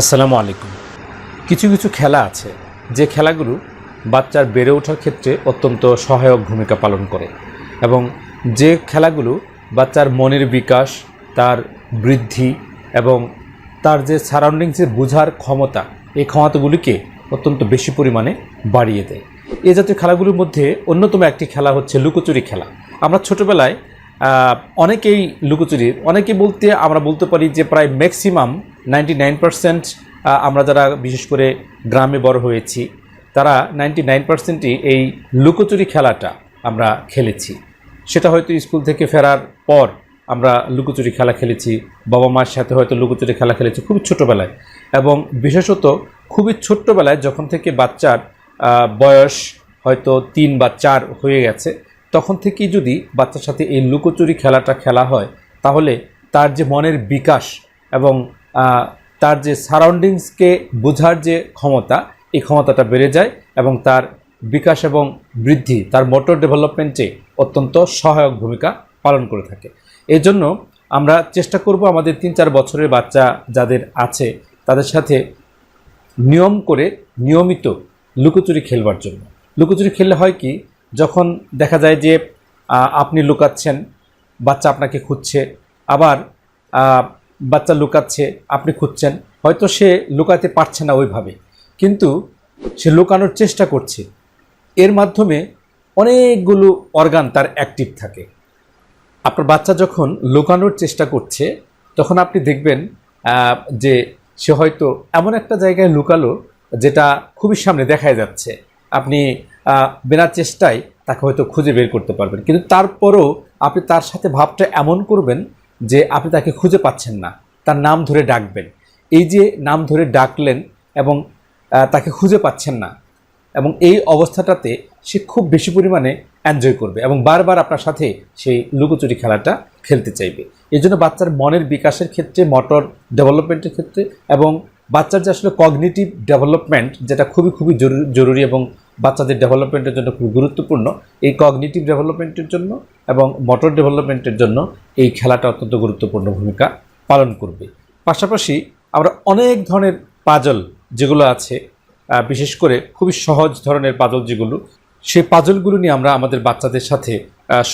আসসালামু আলাইকুম। কিছু কিছু খেলা আছে, যে খেলাগুলো বাচ্চার বেড়ে ওঠার ক্ষেত্রে অত্যন্ত সহায়ক ভূমিকা পালন করে এবং যে খেলাগুলো বাচ্চার মনের বিকাশ, তার বৃদ্ধি এবং তার যে সারাউন্ডিংসের বোঝার ক্ষমতা, এই ক্ষমতাগুলিকে অত্যন্ত বেশি পরিমাণে বাড়িয়ে দেয়। এ জাতীয় খেলাগুলোর মধ্যে অন্যতম একটি খেলা হচ্ছে লুকোচুরি খেলা। আমরা ছোটোবেলায় অনেকেই লুকোচুরির, অনেকে বলতে আমরা বলতে পারি যে প্রায় ম্যাক্সিমাম নাইনটি নাইন পার্সেন্ট আমরা যারা বিশেষ করে গ্রামে বড় হয়েছি, তারা নাইনটি নাইন এই লুকোচুরি খেলাটা আমরা খেলেছি। সেটা হয়তো স্কুল থেকে ফেরার পর আমরা লুকোচুরি খেলা খেলেছি, বাবা মার সাথে হয়তো লুকোচুরি খেলা খেলেছি খুবই ছোটোবেলায়। এবং বিশেষত খুবই ছোট্টবেলায় যখন থেকে বাচ্চার বয়স হয়তো তিন বা চার হয়ে গেছে তখন থেকেই যদি বাচ্চার সাথে এই লুকোচুরি খেলাটা খেলা হয়, তাহলে তার যে মনের বিকাশ এবং তার যে সারাউন্ডিংসকে বোঝার যে ক্ষমতা, এই ক্ষমতাটা বেড়ে যায় এবং তার বিকাশ এবং বৃদ্ধি, তার মোটর ডেভেলপমেন্টে অত্যন্ত সহায়ক ভূমিকা পালন করে থাকে। এই জন্য আমরা চেষ্টা করব আমাদের তিন চার বছরের বাচ্চা যাদের আছে, তাদের সাথে নিয়ম করে নিয়মিত লুকোচুরি খেলবার জন্য। লুকোচুরি খেললে হয় কি যখন দেখা যায় যে আপনি লুকাচ্ছেন, বাচ্চা আপনাকে খুঁজছে, আবার বাচ্চা লুকাচ্ছে, আপনি খুঁজছেন, হয়তো সে লুকাতে পারছে না ওইভাবে। কিন্তু সে লুকানোর চেষ্টা করছে। এর মাধ্যমে অনেকগুলো অর্গান তার অ্যাক্টিভ থাকে। আপনার বাচ্চা যখন লুকানোর চেষ্টা করছে, তখন আপনি দেখবেন যে সে হয়তো এমন একটা জায়গায় লুকালো, যেটা খুবই সামনে দেখাই যাচ্ছে। আপনি আহ, বিনা চেষ্টায় তাকে হয়তো খুঁজে বের করতে পারবেন। কিন্তু তারপরও আপনি তার সাথে ভাবটা এমন করবেন যে আপনি তাকে খুঁজে পাচ্ছেন না। তার নাম ধরে ডাকবেন। এই যে নাম ধরে ডাকলেন এবং তাকে খুঁজে পাচ্ছেন না এবং এই অবস্থাটাতে সে খুব বেশি পরিমাণে এনজয় করবে এবং বারবার আপনার সাথে সেই লুকোচুরি খেলাটা খেলতে চাইবে। এই জন্য বাচ্চার মনের বিকাশের ক্ষেত্রে মটর ডেভেলপমেন্টের ক্ষেত্রে এবং বাচ্চার যে আসলে কগনিটিভ ডেভেলপমেন্ট যেটা খুবই খুবই জরুরি এবং বাচ্চাদের ডেভেলপমেন্টের জন্য খুব গুরুত্বপূর্ণ, এই কগনিটিভ ডেভেলপমেন্টের জন্য এবং মোটর ডেভেলপমেন্টের জন্য এই খেলাটা অত্যন্ত গুরুত্বপূর্ণ ভূমিকা পালন করবে। পাশাপাশি আমরা অনেক ধরনের পাজল যেগুলো আছে বিশেষ করে খুবই সহজ ধরনের পাজল যেগুলো, সেই পাজলগুলো নিয়ে আমরা আমাদের বাচ্চাদের সাথে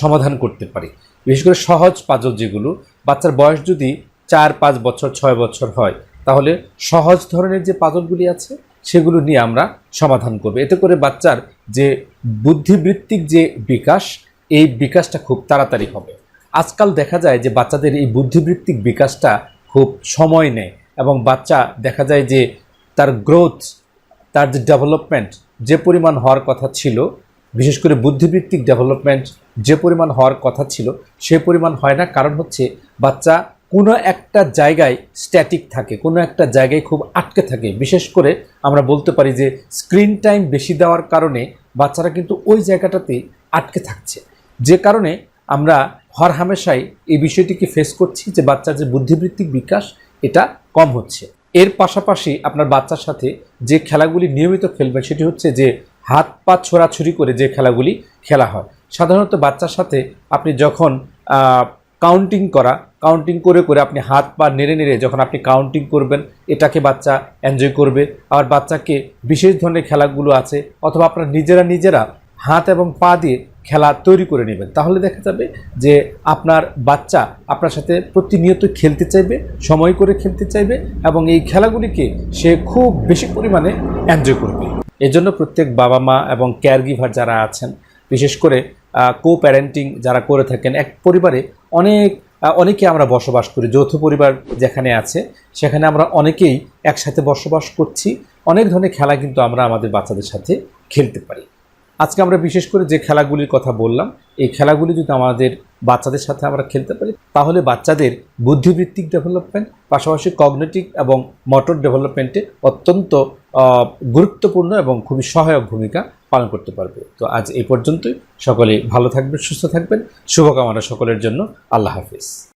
সমাধান করতে পারি। বিশেষ করে সহজ পাজল যেগুলো, বাচ্চার বয়স যদি চার, পাঁচ বছর, ছয় বছর হয় তাহলে সহজ ধরনের যে পাজলগুলি আছে, সেগুলো নিয়ে আমরা সমাধান করব। এতে করে বাচ্চার যে বুদ্ধিবৃত্তিক যে বিকাশ, এই বিকাশটা খুব তাড়াতাড়ি হবে। আজকাল দেখা যায় যে বাচ্চাদের এই বুদ্ধিবৃত্তিক বিকাশটা খুব সময় নেয় এবং বাচ্চা দেখা যায় যে তার গ্রোথ তার যে ডেভেলপমেন্ট যে পরিমাণ হওয়ার কথা ছিল, বিশেষ করে বুদ্ধিবৃত্তিক ডেভেলপমেন্ট যে পরিমাণ হওয়ার কথা ছিল, সে পরিমাণ হয় না। কারণ হচ্ছে বাচ্চা কোনো একটা জায়গায় স্ট্যাটিক থাকে, কোনো একটা জায়গায় খুব আটকে থাকে। বিশেষ করে আমরা বলতে পারি যে স্ক্রিন টাইম বেশি দেওয়ার কারণে বাচ্চারা কিন্তু ওই জায়গাটাতেই আটকে থাকছে। যে কারণে আমরা হর হামেশাই এই বিষয়টিকে ফেস করছি যে বাচ্চার যে বুদ্ধিবৃত্তিক বিকাশ, এটা কম হচ্ছে। এর পাশাপাশি আপনার বাচ্চার সাথে যে খেলাগুলি নিয়মিত খেলবেন, সেটি হচ্ছে যে হাত পা ছোড়াছুরি করে যে খেলাগুলি খেলা হয়। সাধারণত বাচ্চার সাথে আপনি যখন কাউন্টিং করা কাউন্টিং করে করে আপনি হাত পা নেড়ে নেড়ে যখন আপনি কাউন্টিং করবেন, এটাকে বাচ্চা এনজয় করবে। আবার বাচ্চাকে বিশেষ ধরনের খেলাগুলো আছে, অথবা আপনার নিজেরা নিজেরা হাত এবং পা দিয়ে খেলা তৈরি করে নেবেন। তাহলে দেখা যাবে যে আপনার বাচ্চা আপনার সাথে প্রতিনিয়ত খেলতে চাইবে, সময় করে খেলতে চাইবে এবং এই খেলাগুলিকে সে খুব বেশি পরিমাণে এনজয় করবে। এজন্য প্রত্যেক বাবা মা এবং কেয়ার গিভার যারা আছেন, বিশেষ করে কো প্যারেন্টিং যারা করে থাকেন, এক পরিবারে অনেক অনেকে আমরা বসবাস করি, যৌথ পরিবার যেখানে আছে, সেখানে আমরা অনেকেই একসাথে বসবাস করছি। অনেক ধরনের খেলা কিন্তু আমরা আমাদের বাচ্চাদের সাথে খেলতে পারি। আজকে আমরা বিশেষ করে যে খেলাগুলির কথা বললাম, এই খেলাগুলি যদি আমাদের বাচ্চাদের সাথে আমরা খেলতে পারি, তাহলে বাচ্চাদের বুদ্ধিবৃত্তিক ডেভেলপমেন্ট, পাশাপাশি কগনেটিভ এবং মোটর ডেভেলপমেন্টে অত্যন্ত গুরুত্বপূর্ণ এবং খুবই সহায়ক ভূমিকা পালন করতে পারবে। তো আজ এই পর্যন্তই। সকলে ভালো থাকবেন, সুস্থ থাকবেন। শুভকামনা সকলের জন্য। আল্লাহ হাফিজ।